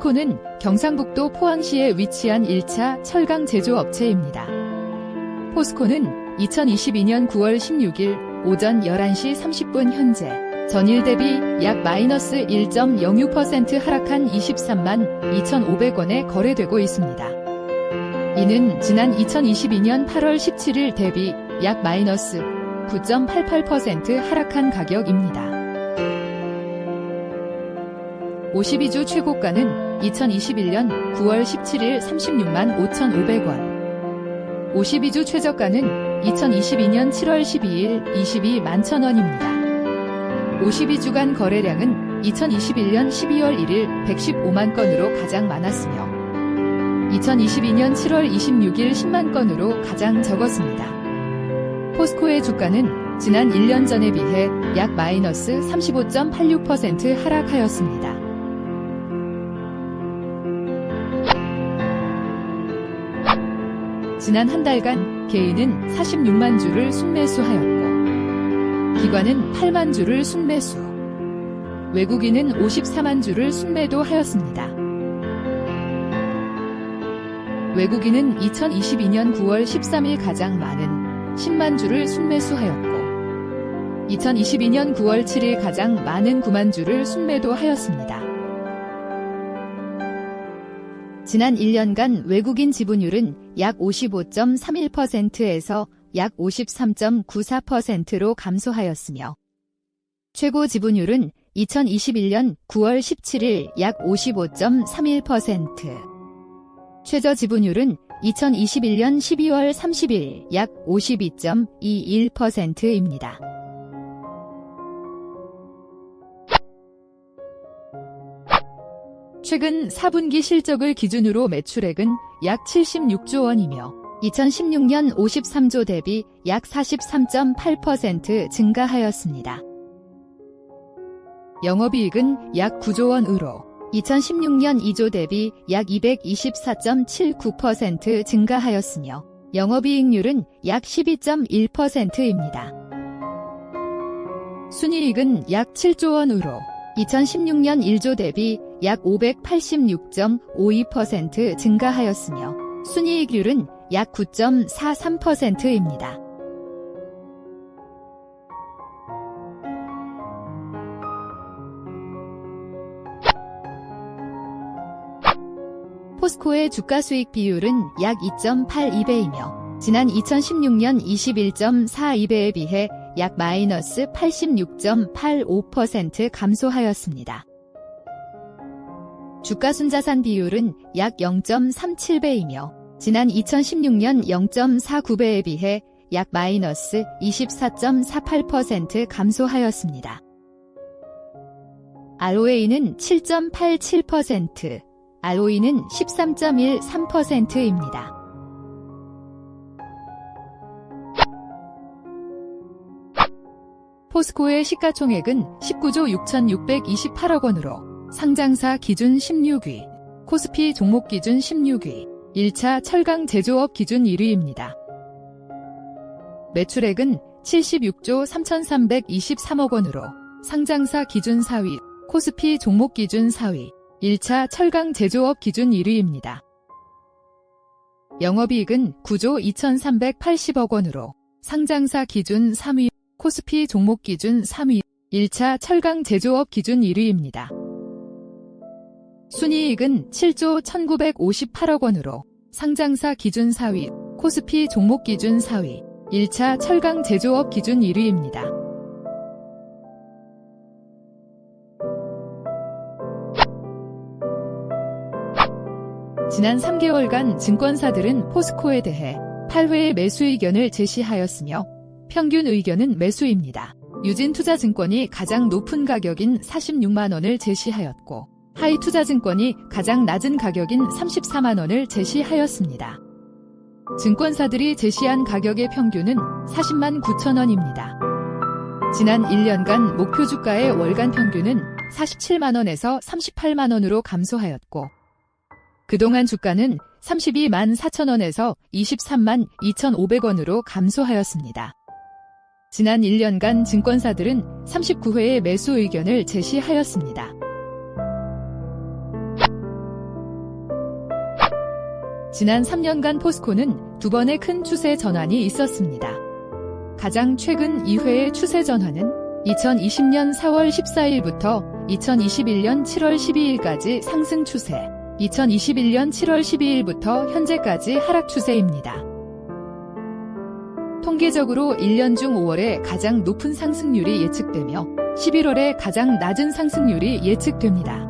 포스코는 경상북도 포항시에 위치한 1차 철강 제조업체입니다. 포스코는 2022년 9월 16일 오전 11시 30분 현재 전일 대비 약 마이너스 1.06% 하락한 23만 2,500원에 거래되고 있습니다. 이는 지난 2022년 8월 17일 대비 약 마이너스 9.88% 하락한 가격입니다. 52주 최고가는 2021년 9월 17일 36만 5,500원. 52주 최저가는 2022년 7월 12일 22만 1,000원입니다. 52주간 거래량은 2021년 12월 1일 115만 건으로 가장 많았으며 2022년 7월 26일 10만 건으로 가장 적었습니다. 포스코의 주가는 지난 1년 전에 비해 약 마이너스 35.86% 하락하였습니다. 지난 한 달간 개인은 46만 주를 순매수하였고 기관은 8만 주를 순매수 외국인은 54만 주를 순매도 하였습니다. 외국인은 2022년 9월 13일 가장 많은 10만 주를 순매수하였고 2022년 9월 7일 가장 많은 9만 주를 순매도하였습니다. 지난 1년간 외국인 지분율은 약 55.31%에서 약 53.94%로 감소하였으며 최고 지분율은 2021년 9월 17일 약 55.31%, 최저 지분율은 2021년 12월 30일 약 52.21%입니다. 최근 4분기 실적을 기준으로 매출액은 약 76조 원이며 2016년 53조 대비 약 43.8% 증가하였습니다. 영업이익은 약 9조 원으로 2016년 2조 대비 약 224.79% 증가하였으며 영업이익률은 약 12.1%입니다. 순이익은 약 7조 원으로 2016년 1조 대비 약 586.52% 증가하였으며 순이익률은 약 9.43%입니다. 포스코의 주가 수익 비율은 약 2.82배이며 지난 2016년 21.42배에 비해 약 마이너스 86.85% 감소하였습니다. 주가 순자산 비율은 약 0.37배이며 지난 2016년 0.49배에 비해 약 마이너스 24.48% 감소하였습니다. ROA는 7.87%, ROE는 13.13%입니다. 포스코의 시가총액은 19조 6,628억 원으로 상장사 기준 16위, 코스피 종목 기준 16위, 1차 철강 제조업 기준 1위입니다. 매출액은 76조 3,323억 원으로 상장사 기준 4위, 코스피 종목 기준 4위, 1차 철강 제조업 기준 1위입니다. 영업이익은 9조 2,380억 원으로 상장사 기준 3위, 코스피 종목 기준 3위, 1차 철강 제조업 기준 1위입니다. 순이익은 7조 1958억 원으로 상장사 기준 4위, 코스피 종목 기준 4위, 1차 철강 제조업 기준 1위입니다. 지난 3개월간 증권사들은 포스코에 대해 8회의 매수 의견을 제시하였으며 평균 의견은 매수입니다. 유진투자증권이 가장 높은 가격인 46만원을 제시하였고 하이 투자증권이 가장 낮은 가격인 34만 원을 제시하였습니다. 증권사들이 제시한 가격의 평균은 40만 9천 원입니다. 지난 1년간 목표 주가의 월간 평균은 47만 원에서 38만 원으로 감소하였고 그동안 주가는 32만 4천 원에서 23만 2,500원으로 감소하였습니다. 지난 1년간 증권사들은 39회의 매수 의견을 제시하였습니다. 지난 3년간 포스코는 두 번의 큰 추세 전환이 있었습니다. 가장 최근 2회의 추세 전환은 2020년 4월 14일부터 2021년 7월 12일까지 상승 추세, 2021년 7월 12일부터 현재까지 하락 추세입니다. 통계적으로 1년 중 5월에 가장 높은 상승률이 예측되며 11월에 가장 낮은 상승률이 예측됩니다.